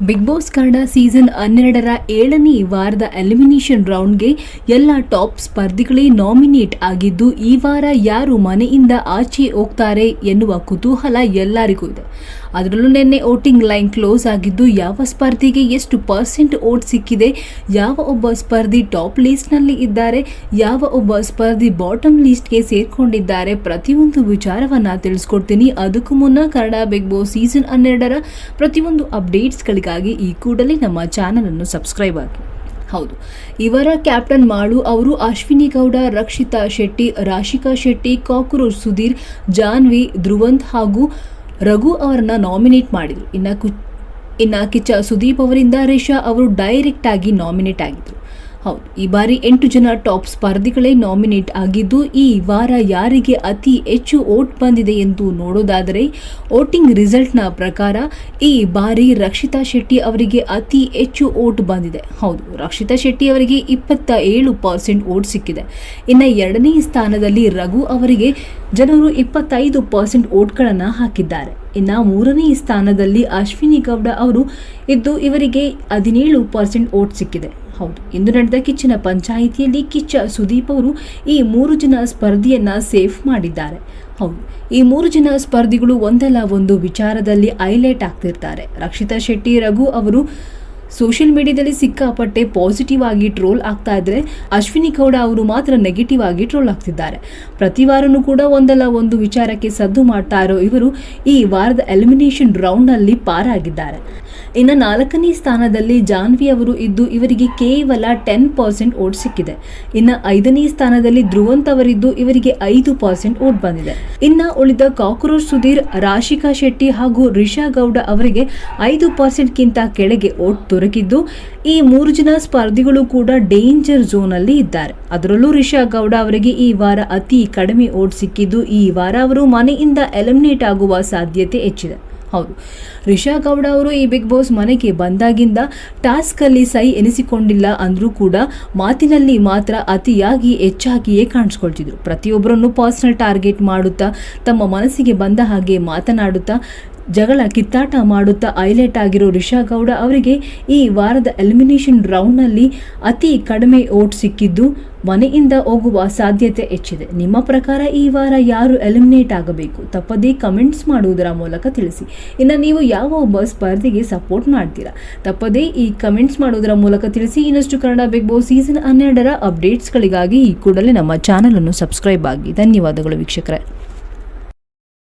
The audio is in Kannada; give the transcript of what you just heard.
ಬಿಗ್ ಬಾಸ್ ಕನ್ನಡ ಸೀಸನ್ ಹನ್ನೆರಡರ ಏಳನೇ ವಾರದ ಎಲಿಮಿನೇಷನ್ ರೌಂಡ್ಗೆ ಎಲ್ಲ ಟಾಪ್ ಸ್ಪರ್ಧಿಗಳೇ ನಾಮಿನೇಟ್ ಆಗಿದ್ದು, ಈ ವಾರ ಯಾರು ಮನೆಯಿಂದ ಆಚೆ ಹೋಗ್ತಾರೆ ಎನ್ನುವ ಕುತೂಹಲ ಎಲ್ಲರಿಗೂ ಇದೆ. ಅದರಲ್ಲೂ ನಿನ್ನೆ ವೋಟಿಂಗ್ ಲೈನ್ ಕ್ಲೋಸ್ ಆಗಿದ್ದು, ಯಾವ ಸ್ಪರ್ಧಿಗೆ ಎಷ್ಟು ಪರ್ಸೆಂಟ್ ಓಟ್ ಸಿಕ್ಕಿದೆ, ಯಾವ ಒಬ್ಬ ಸ್ಪರ್ಧಿ ಟಾಪ್ ಲಿಸ್ಟ್ನಲ್ಲಿ ಇದ್ದಾರೆ, ಯಾವ ಒಬ್ಬ ಸ್ಪರ್ಧಿ ಬಾಟಮ್ ಲಿಸ್ಟ್ಗೆ ಸೇರಿಕೊಂಡಿದ್ದಾರೆ ಪ್ರತಿಯೊಂದು ವಿಚಾರವನ್ನ ತಿಳಿಸ್ಕೊಡ್ತೀನಿ. ಅದಕ್ಕೂ ಮುನ್ನ ಕನ್ನಡ ಬಿಗ್ ಬಾಸ್ ಸೀಸನ್ ಹನ್ನೆರಡರ ಪ್ರತಿಯೊಂದು ಅಪ್ಡೇಟ್ಸ್ಗಳಿಗಾಗಿ ಈ ಕೂಡಲೇ ನಮ್ಮ ಚಾನಲನ್ನು ಸಬ್ಸ್ಕ್ರೈಬ್ ಆಗಿ. ಹೌದು. ಇವರ ಕ್ಯಾಪ್ಟನ್ ಮಾಳು ಅವರು ಅಶ್ವಿನಿ ಗೌಡ, ರಕ್ಷಿತಾ ಶೆಟ್ಟಿ, ರಾಶಿಕಾ ಶೆಟ್ಟಿ, ಕಾಕ್ರೋಚ್ ಸುಧೀರ್, ಜಾನ್ವಿ, ಧ್ರುವಂತ್ ಹಾಗೂ ರಘು ಅವರನ್ನ ನಾಮಿನೇಟ್ ಮಾಡಿದರು. ಇನ್ನು ಕುಚ್ ಇನ್ನು ಕಿಚ್ಚ ಸುದೀಪ್ ಅವರಿಂದ ರೇಷಾ ಅವರು ಡೈರೆಕ್ಟ್ ಆಗಿ ನಾಮಿನೇಟ್ ಆಗಿದ್ರು. ಹೌದು. ಈ ಬಾರಿ ಎಂಟು ಜನ ಟಾಪ್ ಸ್ಪರ್ಧಿಗಳೇ ನಾಮಿನೇಟ್ ಆಗಿದ್ದು, ಈ ವಾರ ಯಾರಿಗೆ ಅತಿ ಹೆಚ್ಚು ಓಟ್ ಬಂದಿದೆ ಎಂದು ನೋಡೋದಾದರೆ, ವೋಟಿಂಗ್ ರಿಸಲ್ಟ್ನ ಪ್ರಕಾರ ಈ ಬಾರಿ ರಕ್ಷಿತಾ ಶೆಟ್ಟಿ ಅವರಿಗೆ ಅತಿ ಹೆಚ್ಚು ಓಟ್ ಬಂದಿದೆ. ಹೌದು, ರಕ್ಷಿತಾ ಶೆಟ್ಟಿ ಅವರಿಗೆ ಇಪ್ಪತ್ತ ಏಳು ಪರ್ಸೆಂಟ್ ಓಟ್ ಸಿಕ್ಕಿದೆ. ಇನ್ನು ಎರಡನೇ ಸ್ಥಾನದಲ್ಲಿ ರಘು ಅವರಿಗೆ ಜನರು ಇಪ್ಪತ್ತೈದು ಪರ್ಸೆಂಟ್ ಓಟ್ಗಳನ್ನು ಹಾಕಿದ್ದಾರೆ. ಇನ್ನು ಮೂರನೇ ಸ್ಥಾನದಲ್ಲಿ ಅಶ್ವಿನಿ ಗೌಡ ಅವರು ಇದ್ದು ಇವರಿಗೆ ಹದಿನೇಳು ಪರ್ಸೆಂಟ್ ಓಟ್ ಸಿಕ್ಕಿದೆ. ಹೌದು, ಇಂದು ನಡೆದ ಕಿಚ್ಚಿನ ಪಂಚಾಯಿತಿಯಲ್ಲಿ ಕಿಚ್ಚ ಸುದೀಪ್ ಅವರು ಈ ಮೂರು ಜನ ಸ್ಪರ್ಧಿಯನ್ನು ಸೇಫ್ ಮಾಡಿದ್ದಾರೆ. ಹೌದು, ಈ ಮೂರು ಜನ ಸ್ಪರ್ಧಿಗಳು ಒಂದಲ್ಲ, ಒಂದು ವಿಚಾರದಲ್ಲಿ ಹೈಲೈಟ್ ಆಗ್ತಿರ್ತಾರೆ. ರಕ್ಷಿತಾ ಶೆಟ್ಟಿ, ರಘು ಅವರು ಸೋಷಿಯಲ್ ಮೀಡಿಯಾದಲ್ಲಿ ಸಿಕ್ಕಾಪಟ್ಟೆ ಪಾಸಿಟಿವ್ ಆಗಿ ಟ್ರೋಲ್ ಆಗ್ತಾ ಇದ್ರೆ ಅಶ್ವಿನಿ ಗೌಡ ಅವರು ಮಾತ್ರ ನೆಗೆಟಿವ್ ಆಗಿ ಟ್ರೋಲ್ ಆಗ್ತಿದ್ದಾರೆ. ಪ್ರತಿ ವಾರನೂ ಕೂಡ ಒಂದಲ್ಲ ಒಂದು ವಿಚಾರಕ್ಕೆ ಸದ್ದು ಮಾಡ್ತಾ ಇರೋ ಇವರು ಈ ವಾರದ ಎಲಿಮಿನೇಷನ್ ರೌಂಡ್ನಲ್ಲಿ ಪಾರಾಗಿದ್ದಾರೆ. ಇನ್ನು ನಾಲ್ಕನೇ ಸ್ಥಾನದಲ್ಲಿ ಜಾನ್ವಿ ಅವರು ಇದ್ದು ಇವರಿಗೆ ಕೇವಲ ಟೆನ್ ಪರ್ಸೆಂಟ್ ಓಟ್ ಸಿಕ್ಕಿದೆ. ಇನ್ನು ಐದನೇ ಸ್ಥಾನದಲ್ಲಿ ಧ್ರುವಂತ್ ಅವರಿದ್ದು ಇವರಿಗೆ ಐದು ಪರ್ಸೆಂಟ್ ಓಟ್ ಬಂದಿದೆ. ಇನ್ನ ಉಳಿದ ಕಾಕ್ರೋಚ್ ಸುಧೀರ್, ರಾಶಿಕಾ ಶೆಟ್ಟಿ ಹಾಗೂ ರಿಷಾ ಗೌಡ ಅವರಿಗೆ ಐದು ಪರ್ಸೆಂಟ್ಗಿಂತ ಕೆಳಗೆ ಓಟ್ ದೊರಕಿದ್ದು, ಈ ಮೂರು ಜನ ಸ್ಪರ್ಧಿಗಳು ಕೂಡ ಡೇಂಜರ್ ಝೋನ್ ಅಲ್ಲಿ ಇದ್ದಾರೆ. ಅದರಲ್ಲೂ ರಿಷಾ ಗೌಡ ಅವರಿಗೆ ಈ ವಾರ ಅತಿ ಕಡಿಮೆ ಓಟ್ ಸಿಕ್ಕಿದ್ದು, ಈ ವಾರ ಅವರು ಮನೆಯಿಂದ ಎಲಿಮಿನೇಟ್ ಆಗುವ ಸಾಧ್ಯತೆ ಹೆಚ್ಚಿದೆ. ಹೌದು, ರಿಷಾ ಗೌಡ ಅವರು ಈ ಬಿಗ್ ಬಾಸ್ ಮನೆಗೆ ಬಂದಾಗಿಂದ ಟಾಸ್ಕ್ ಅಲ್ಲಿ ಸೈ ಎನಿಸಿಕೊಂಡಿಲ್ಲ ಅಂದ್ರೂ ಕೂಡ ಮಾತಿನಲ್ಲಿ ಮಾತ್ರ ಅತಿಯಾಗಿ ಹೆಚ್ಚಾಗಿಯೇ ಕಾಣಿಸ್ಕೊಳ್ತಿದ್ರು. ಪ್ರತಿಯೊಬ್ಬರನ್ನು ಪರ್ಸನಲ್ ಟಾರ್ಗೆಟ್ ಮಾಡುತ್ತಾ, ತಮ್ಮ ಮನಸ್ಸಿಗೆ ಬಂದ ಹಾಗೆ ಮಾತನಾಡುತ್ತಾ ಜಗಳ ಕಿತ್ತಾಟ ಮಾಡುತ್ತಾ ಹೈಲೈಟ್ ಆಗಿರೋ ರಿಷಾ ಗೌಡ ಅವರಿಗೆ ಈ ವಾರದ ಎಲಿಮಿನೇಷನ್ ರೌಂಡ್ನಲ್ಲಿ ಅತಿ ಕಡಿಮೆ ಓಟ್ ಸಿಕ್ಕಿದ್ದು ಮನೆಯಿಂದ ಹೋಗುವ ಸಾಧ್ಯತೆ ಹೆಚ್ಚಿದೆ. ನಿಮ್ಮ ಪ್ರಕಾರ ಈ ವಾರ ಯಾರು ಎಲಿಮಿನೇಟ್ ಆಗಬೇಕು? ತಪ್ಪದೇ ಕಮೆಂಟ್ಸ್ ಮಾಡುವುದರ ಮೂಲಕ ತಿಳಿಸಿ. ಇನ್ನು ನೀವು ಯಾವ ಒಬ್ಬ ಸ್ಪರ್ಧೆಗೆ ಸಪೋರ್ಟ್ ಮಾಡ್ತೀರಾ? ತಪ್ಪದೇ ಈ ಕಮೆಂಟ್ಸ್ ಮಾಡುವುದರ ಮೂಲಕ ತಿಳಿಸಿ. ಇನ್ನಷ್ಟು ಕನ್ನಡ ಬಿಗ್ ಬಾಸ್ ಸೀಸನ್ ಹನ್ನೆರಡರ ಅಪ್ಡೇಟ್ಸ್ಗಳಿಗಾಗಿ ಈ ಕೂಡಲೇ ನಮ್ಮ ಚಾನಲನ್ನು ಸಬ್ಸ್ಕ್ರೈಬ್ ಆಗಿ. ಧನ್ಯವಾದಗಳು ವೀಕ್ಷಕರೇ.